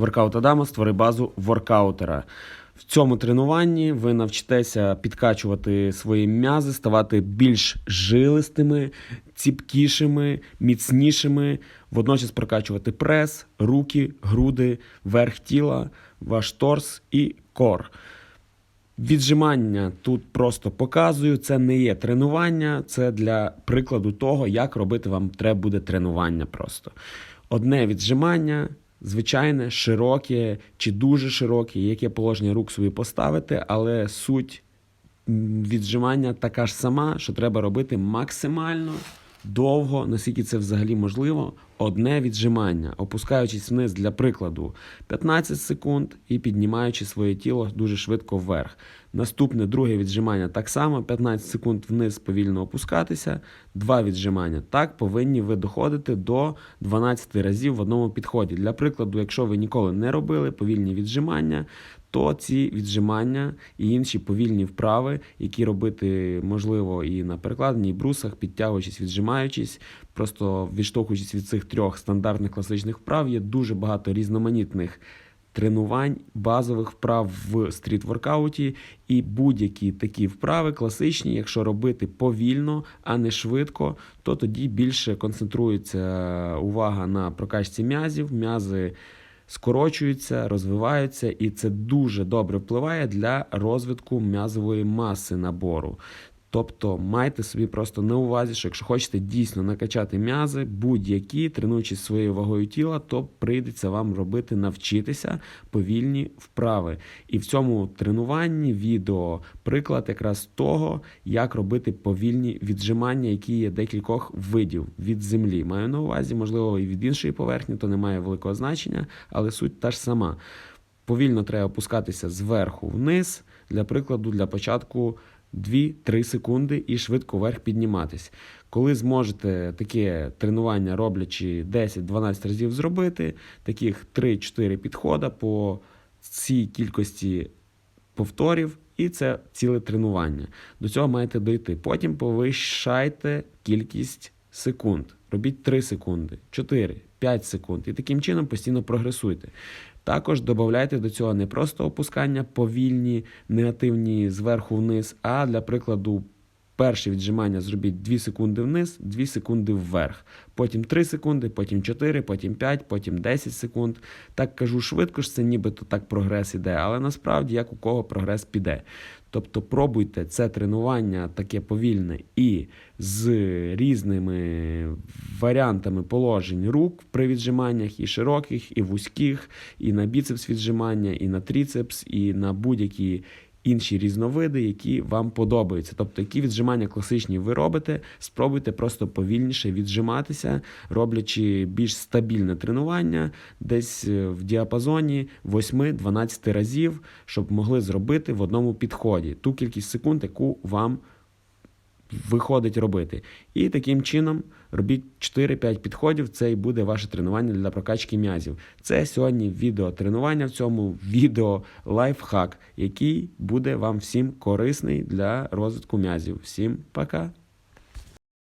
Воркаут Адама створи базу воркаутера. В цьому тренуванні ви навчитеся підкачувати свої м'язи, ставати більш жилистими, ціпкішими, міцнішими, водночас прокачувати прес, руки, груди, верх тіла, ваш торс і кор. Віджимання тут просто показую. Це не є тренування, це для прикладу того, як робити вам треба буде тренування просто. Одне віджимання, звичайне, широке чи дуже широке, яке положення рук собі поставити, але суть віджимання така ж сама, що треба робити максимально довго, наскільки це взагалі можливо, одне віджимання, опускаючись вниз для прикладу 15 секунд і піднімаючи своє тіло дуже швидко вверх. Наступне друге віджимання так само 15 секунд вниз повільно опускатися, два віджимання. Так повинні ви доходити до 12 разів в одному підході. Для прикладу, якщо ви ніколи не робили повільні віджимання, то ці віджимання і інші повільні вправи, які робити можливо і на перекладині, і брусах, підтягуючись, віджимаючись, просто відштовхуючись від цих трьох стандартних класичних вправ, є дуже багато різноманітних тренувань, базових вправ в стріт-воркауті, і будь-які такі вправи класичні, якщо робити повільно, а не швидко, то тоді більше концентрується увага на прокачці м'язів. М'язи скорочуються, розвиваються, і це дуже добре впливає для розвитку м'язової маси набору. Тобто майте собі просто на увазі, що якщо хочете дійсно накачати м'язи, будь-які, тренуючись своєю вагою тіла, то прийдеться вам робити, навчитися повільні вправи. І в цьому тренуванні відео приклад якраз того, як робити повільні віджимання, які є декількох видів від землі. Маю на увазі, можливо, і від іншої поверхні, то не має великого значення, але суть та ж сама. Повільно треба опускатися зверху вниз. Для прикладу, для початку 2-3 секунди і швидко вверх підніматись. Коли зможете таке тренування, роблячи 10-12 разів зробити, таких 3-4 підходи по цій кількості повторів, і це ціле тренування. До цього маєте дойти. Потім повищайте кількість секунд. Робіть 3 секунди, 4, 5 секунд. І таким чином постійно прогресуйте. Також додайте до цього не просто опускання повільні, негативні зверху вниз, а для прикладу, перше віджимання зробіть 2 секунди вниз, 2 секунди вверх. Потім 3 секунди, потім 4, потім 5, потім 10 секунд. Так кажу швидко, що це нібито так прогрес іде, але насправді як у кого прогрес піде. Тобто пробуйте це тренування таке повільне і з різними варіантами положень рук при віджиманнях, і широких, і вузьких, і на біцепс віджимання, і на тріцепс, і на будь-які інші різновиди, які вам подобаються. Тобто, які віджимання класичні ви робите, спробуйте просто повільніше віджиматися, роблячи більш стабільне тренування, десь е, в діапазоні 8-12 разів, щоб могли зробити в одному підході ту кількість секунд, яку вам виходить робити. І таким чином робіть 4-5 підходів. Це і буде ваше тренування для прокачки м'язів. Це сьогодні відео тренування в цьому відео лайфхак, який буде вам всім корисний для розвитку м'язів. Всім пока!